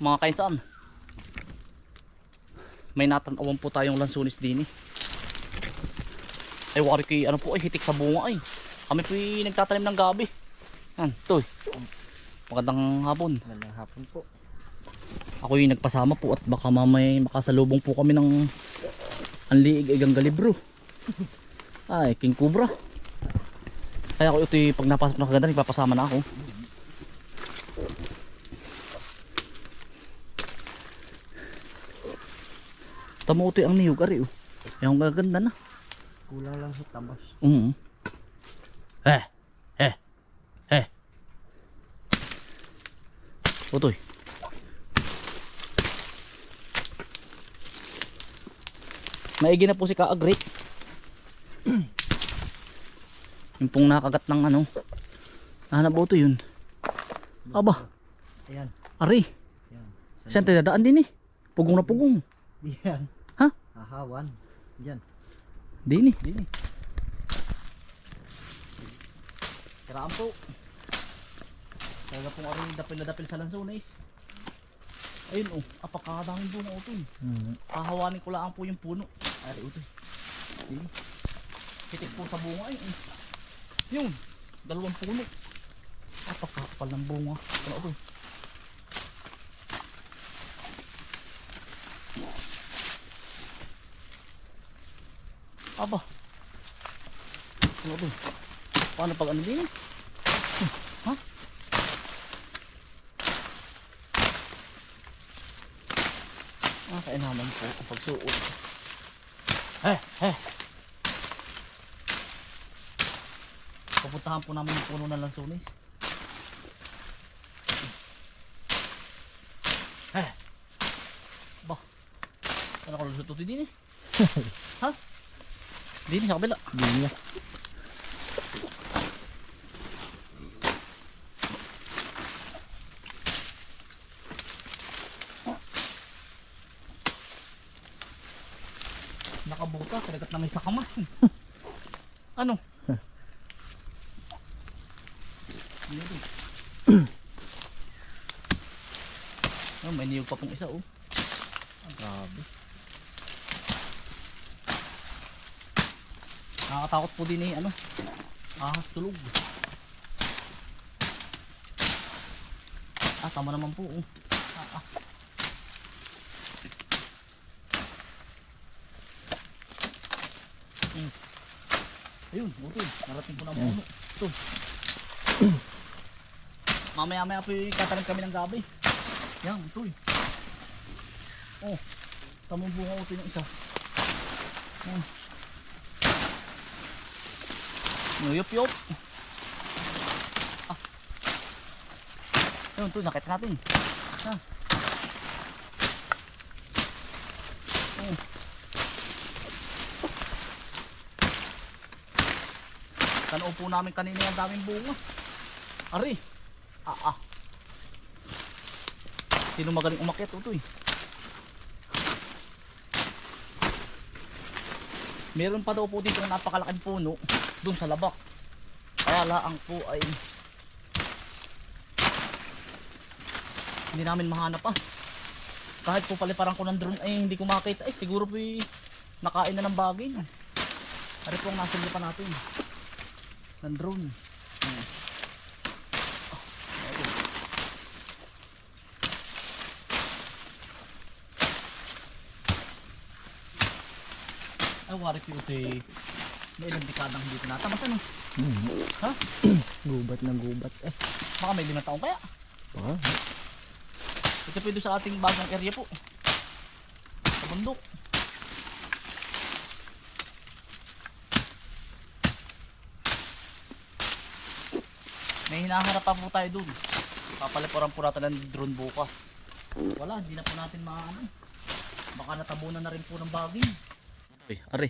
mga kainsan. May natanawan po tayong lansunis din eh. Ay wari kay ano po ay hitik sa bunga ay. Kami po ay nagtatanim ng gabi. Yan, toy. Magandang hapon. Magandang hapon po. Ako yung nagpasama po at baka mamay makasalubong po kami ng anliig igang galibro. Ay, king cobra. Kaya ako ito pag napasok na kaganda, nagpapasama na ako. Tamo ito ang niyog ari oh. Yung gaganda na. Kulang lang sa tabas. Mm. Eh. Eh. Eh. Utoy. Maigi na po si Kaagrit. yung pong nakagat ng ano. Ito yun. Aba, Ayan. ari. Ayan. Saan tayo dadaan din eh. Pugong na pugong. Diyan. Ha? Hahawan. Diyan. Din eh. Din eh. Kiraan po. Talaga pong aring dapil na dapil sa lansones. Ayun oh, apakadaming bunga ito eh. Mm. Kahawanin ko lang po yung puno. Ay, ito. Din. Hitik po sa bunga eh. Yun, dalawang puno. Apakapal ng bunga. Ano ito? Aba. Ano ito? Paano pag ano din? Ha? Ah, kainaman po kapag suot. Eh, eh. Pupuntahan po namin yung puno ng lansunis. Eh. Ba. Ano ko lusot ito din eh? ha? Din sa kabila. Diyan niya. Nakabuta, kinagat na may sakama. ano? Oh, may niyog pa pong isa oh. Grabe. Nakakatakot po din eh, ano? Ahas tulog. Ah, tama naman po. Oh. Ah, ah. Hmm. Ayun, buto. Narating ko na ang puno. Ito. Mamaya-maya po yung katanim kami ng gabi. Yan, eh. Oh, tamang bunga ito yung isa. Oh. Nguyop yop. Ah. Ayun, ito, nakita natin. Ha. Oh. Tanaw po namin kanina yung daming bunga. Ari. Ah, ah. Sino magaling umakyat ito eh. Meron pa daw po dito ng napakalaking puno doon sa labak. Kaya laang po ay hindi namin mahanap pa. Kahit po paliparan ko ng drone ay hindi ko makita. Eh siguro po eh, nakain na ng bagay. Ari po ang nasa pa natin. Ng drone. Ah. Ay, wari ko ito. May ilang dekadang hindi ko natamas ano. Mm. Ha? gubat na gubat eh. Baka may limang taong kaya. Baka. Ito pwede sa ating bagong area po. Sa bundok. May hinaharap pa po tayo dun. Papalipuran po natin ng drone bukas. Wala, hindi na po natin maano. Baka natabunan na rin po ng baging. Ay, are.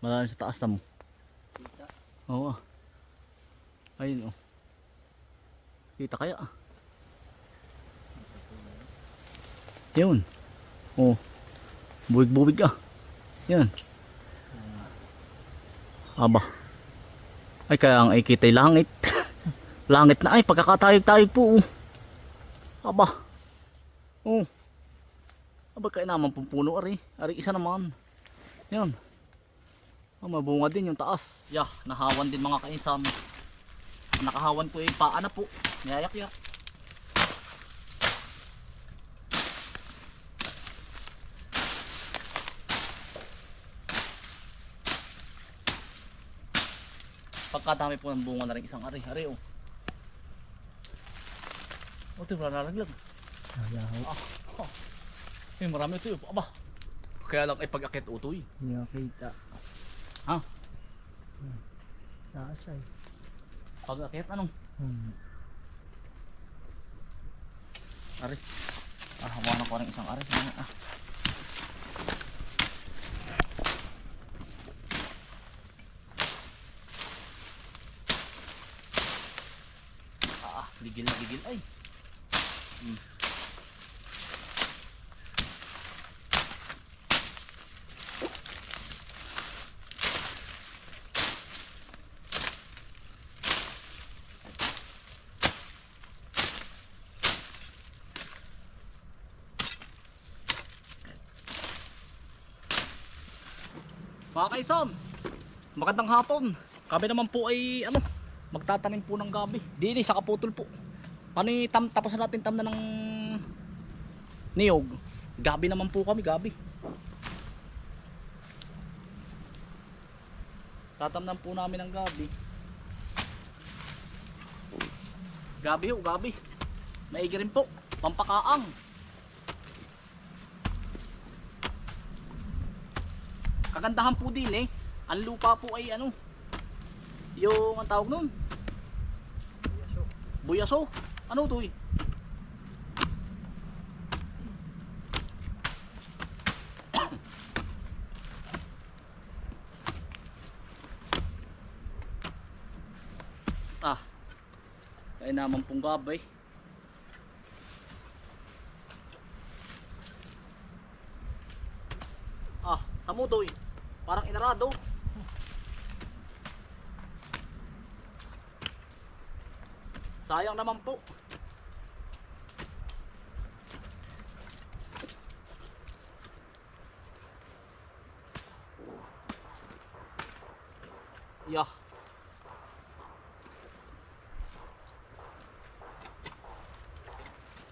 Malalim sa taas na mo. Oo. Ayun oh. Kita kaya. Yun. Oh. Buwig-buwig ah. Yan. Aba. Ay kaya ang ikitay langit. langit na ay pagkakatayog-tayog po. oh. Aba. Oh. Aba kaya naman pong puno ari. Ari isa naman. Yan. Oh, mabunga din yung taas. Yeah, nahawan din mga kainsan. Nakahawan ko yung paa na po. Niyayak-yak. Pagkadami po ng bunga na rin isang ari. Ari oh. O, ito wala nalaglag. Ayaw. Eh, marami ito yun. Aba. Kaya lang ay pag-akit utoy. Hindi nakita. Ha? Hmm. Taas ay. Pag-akit anong? Hmm. Ari. Ah, hawakan ko rin isang ari. Ah, ah. Gigil na gigil ay. Hmm. Mga kaisan, magandang hapon. Kami naman po ay ano, magtatanim po ng gabi. Dili sa kaputol po. Paano tam, tapos na natin tam na ng niyog. Gabi naman po kami, gabi. Tatamnan po namin ng gabi. Gabi ho, gabi. Maigi rin po. Pampakaang. Kagandahan po din eh. Ang lupa po ay ano. Yung ang tawag nun. Buyaso. Ano to eh? ah. Kaya naman pong gabay. Ah, tamo to eh. Parang inarado. Sayang naman po. Yeah.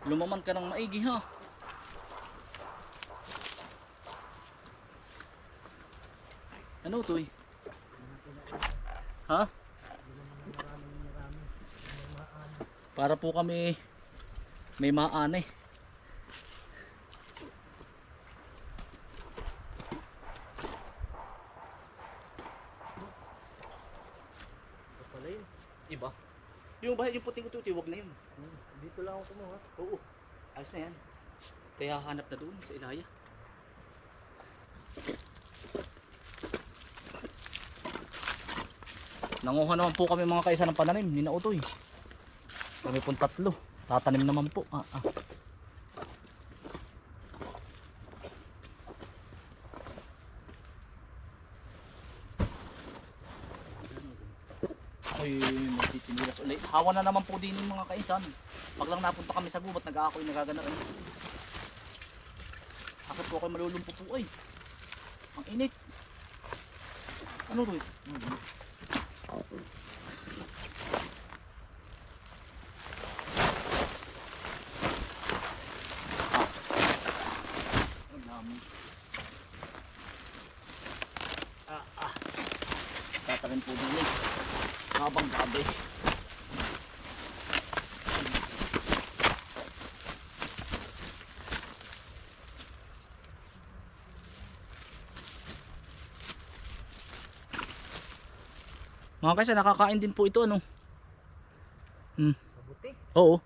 Lumaman ka ng maigi ha. Ano to eh? Ha? Para po kami may pala yun. Iba? Yung bahay yung puting tuti, wag na yun. Dito lang ako kumuha. Oo. Ayos na yan. Kaya hanap na doon sa Ilaya. Nanguha naman po kami mga kaisa ng pananim, ni Nautoy. Kami pong tatlo. Tatanim naman po. Ah, ah. Ay, magtitinilas ulit. Hawa na naman po din yung mga kaisan. Pag lang napunta kami sa gubat, nag-aakoy nagaganaran. Akit ko kayo malulumpo po ay. Ang init. Ano to eh? Ah. Ang dami. Ah, ah. Tatarin po din eh. Habang gabi. Mga kasi nakakain din po ito ano. Kabuti. Oo.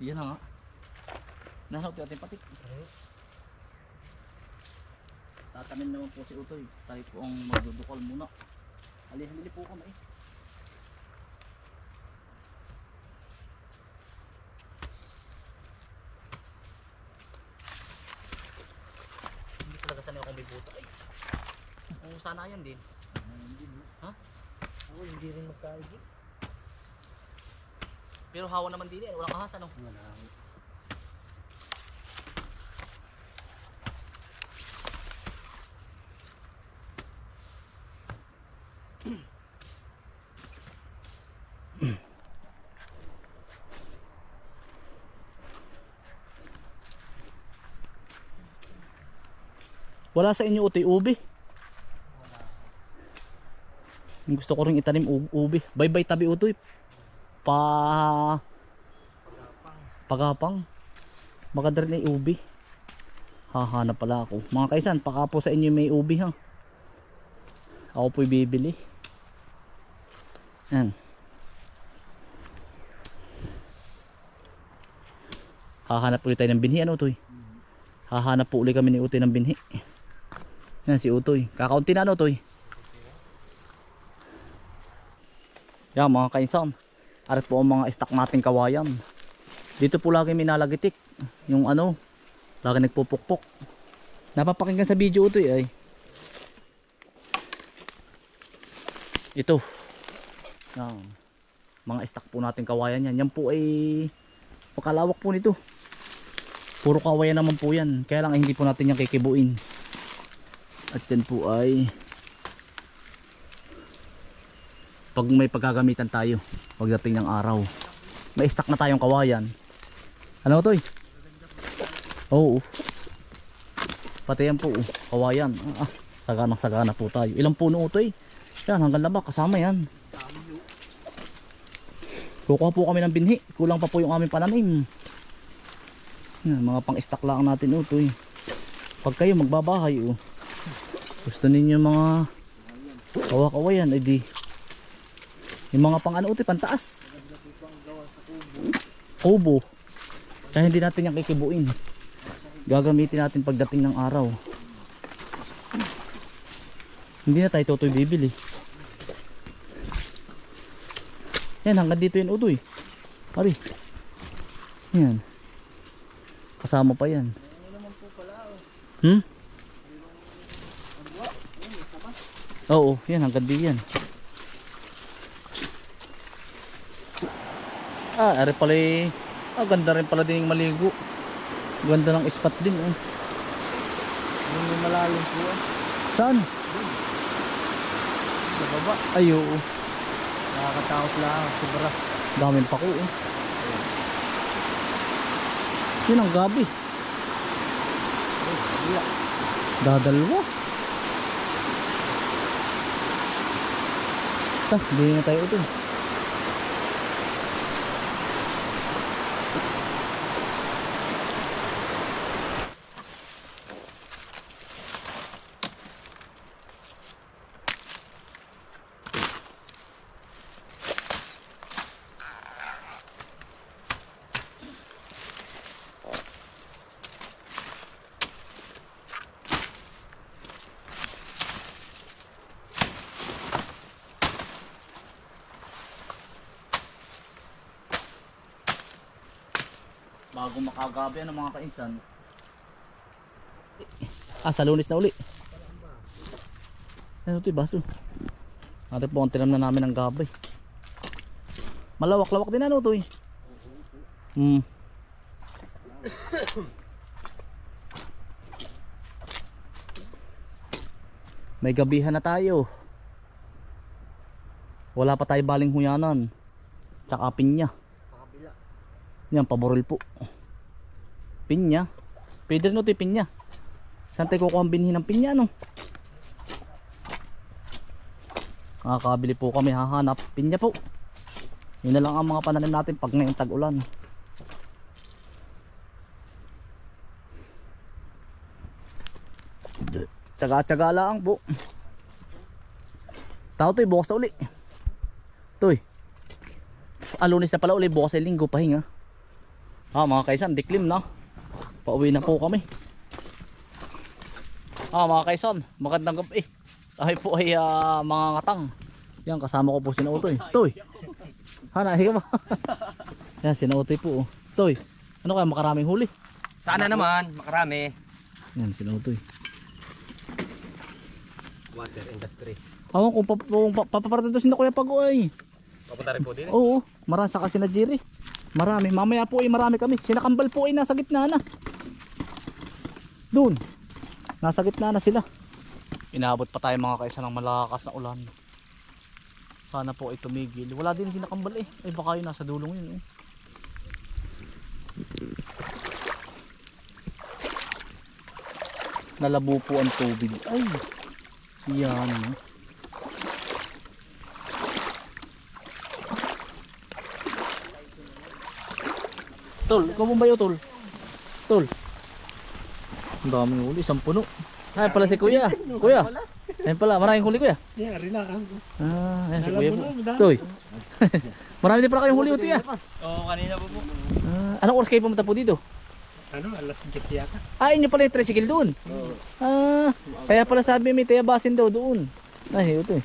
Yan na nga. Nasa ito ating patik. Okay. Tatanim naman po si Utoy. Tayo po ang magdudukal muna. Hali-hali po kami eh. Hindi talaga sanay akong bibuta eh. Kung sana yan din. Ako hindi rin magkaigi. Pero hawa naman din eh. Walang ahas ano. Wala. Wala sa inyo utoy ubi. Gusto ko rin itanim ubi. Bye-bye tabi utoy. Pa pagapang. Maganda rin ay ubi. Hahanap pala ako. Mga kaisan, baka po sa inyo may ubi ha. Ako po'y bibili. Yan. Hahanap ulit tayo ng binhi. Ano Utoy? Hahanap po ulit kami ni Utoy ng binhi. Yan si Utoy. Kakaunti na ano Utoy? Yan mga kaisan. Arit po ang mga stock nating kawayan. Dito po lagi may nalagitik. Yung ano, lagi nagpupukpok. Napapakinggan sa video eh. ay. Ito. Yan. Mga stock po nating kawayan yan. Yan po ay pakalawak po nito. Puro kawayan naman po yan. Kaya lang hindi po natin yan kikibuin. At yan po ay pag may pagkagamitan tayo pagdating ng araw may stock na tayong kawayan ano to eh oo pati yan po oh, kawayan ah, ah, saganang sagana po tayo ilang puno to eh yan hanggang labak kasama yan kukuha po kami ng binhi kulang pa po yung aming pananim yan, mga pang stock lang natin oh to eh pag kayo magbabahay oh gusto ninyo mga kawa-kawayan edi yung mga pang ano uti, pantaas. Kubo. Kaya hindi natin yung kikibuin. Gagamitin natin pagdating ng araw. Hindi na tayo tutoy bibili. Yan, hanggang dito yung utoy. Pari. Yan. Kasama pa yan. Hmm? Oo, yan, hanggang di yan. Ah, ari pala eh. Ah, ganda rin pala din yung maligo. Ganda ng spot din. Oh. Yung malalim po ah. Saan? Sa baba. Ay, oo. Nakakatakot lang. Sobra. Daming pako. Oh. Yun ang gabi. Dadalwa. Ta, hindi na tayo ito. Bago makagabi ano mga kainsan. Ah, sa lunes na uli. Ano ito baso? Ate po ang na namin ng gabi. Malawak-lawak din ano to eh. Hmm. May gabihan na tayo. Wala pa tayo baling huyanan. Tsaka pinya. Yan, paboril po. Pinya. Pwede rin ito yung pinya. Saan tayo kukuha ang binhi ng pinya, no? Nakakabili po kami, hahanap. Pinya po. Yun na lang ang mga pananim natin pag ngayong tag-ulan. Tsaga-tsaga lang po. Tao to, bukas na uli. Toy. Alunis na pala uli, bukas ay linggo, pahinga. Ah, mga kaisan, diklim na. Pauwi na po kami. Ah, mga kaisan, magandang gabi. Tayo po ay ah, mga ngatang. Yan, kasama ko po si Nautoy. Toy. Hana, higa ba? Yan, si Nautoy po. oh. Toy, ano kaya makaraming huli? Sana naman, makarami. Yan, si Nautoy. Water industry. Ako kung pa, kung pa, papaparating to si Kuya Pago ay. Papunta rin po din. Oo, marasa kasi na Jerry. Marami. Mamaya po ay marami kami. Sinakambal po ay nasa gitna na. Doon. Nasa gitna na sila. Inaabot pa tayo mga kaisa ng malakas na ulan. Sana po ay tumigil. Wala din sinakambal eh. Ay baka yun nasa dulong yun eh. Nalabo po ang tubig. Ay. Yan. no. Tol, ikaw mo ba yun, Tol? Tol. Ang daming huli, isang puno. Ay, pala si Kuya. Kuya. Ayun pala, maraming huli, Kuya. Yeah, relax. Ah, ayan si Kuya po. Toy. Marami din pala kayong huli, Uti, ah. Oo, kanina po po. Ah, anong oras kayo pumunta po dito? Ano, alas 10 yata. Ah, inyo pala yung tricycle doon. Ah, kaya pala sabi may tayabasin daw doon. Ay, ito eh.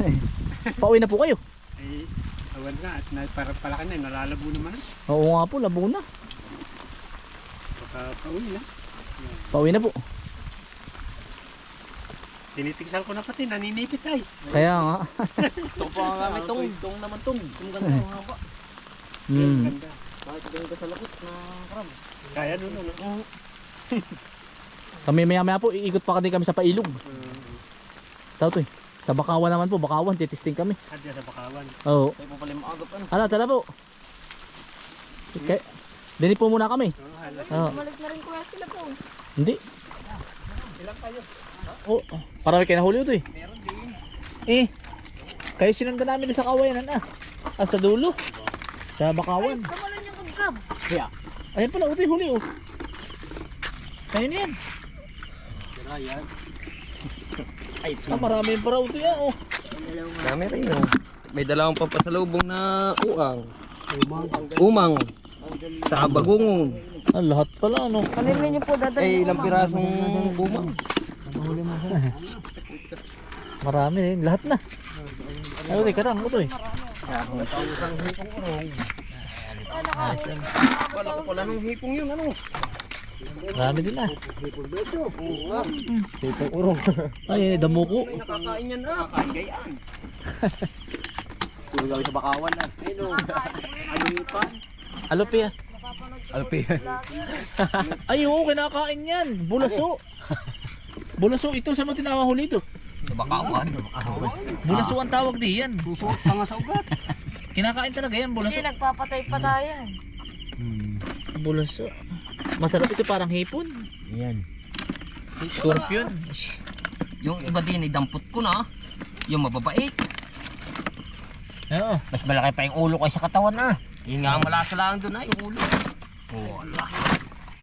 Pauwi na po kayo. Ay, awan nga. At na, para pala na, nalalabo naman. Oo nga po, labo na. Baka pauwi na. Pauwi na po. Tinitigsan ko na pati, naninipit ay. Kaya nga. Ito pa nga kami tong, tong naman tong. Tong ganda ang haba. Hmm. Ganda. Bakit ganda sa lakot na krabs? Kaya nun, ano? Kami maya maya po, iikot pa kami sa pailog. Tao to eh. Sa Bakawan naman po, Bakawan, titisting kami. Adya sa bakawan. Oo. Tayo po pala yung maagap ano. Ano, tala po. Okay. Dini po muna kami. Oo. Bumalik na rin kuya sila po. Hindi. Ilang kayo? Oh, parami kayo nahuli ito eh. Meron din. Eh, kayo sinanda namin sa kawayanan ah. At sa dulo. Sa Bakawan. Kamalan yung kagkab. Kaya, ayun pala, ito yung huli oh. Kayo na yan. Tira yan. Ah, marami yung para ito yan oh. Dami rin oh. May dalawang pampasalubong na uang. Umang. Sa bagungong. Ah, lahat pala ano. Kanina niyo po dadalhin Eh, ko, ilang pirasong umang. Marami eh, lahat na. Ay, ito, karang ito eh. Wala ko pala ng hipong yun, ano? Marami din ah. Sipong urong. Ay, damuko. May nakakain yan ah. Puro gawin sa bakawan na. Ayun oh. Ano yung pa? Alope ah. Alpi. Ay, oo, kinakain yan. Bulaso. Bulaso, ito sa mga tinawahuli ito. Sa bakawan. Bulaso ang tawag di yan. Susuot pa nga sa ugat. Kinakain talaga yan, bulaso. Hindi, nagpapatay-patayan. Bulaso. Masarap ito parang hipon. Yan. Scorpion. Yung iba din ay dampot ko na. Yung mababait. Oo. Mas malaki pa yung ulo kaysa katawan na. Yun nga ang malasa lang doon na, yung ulo. Allah.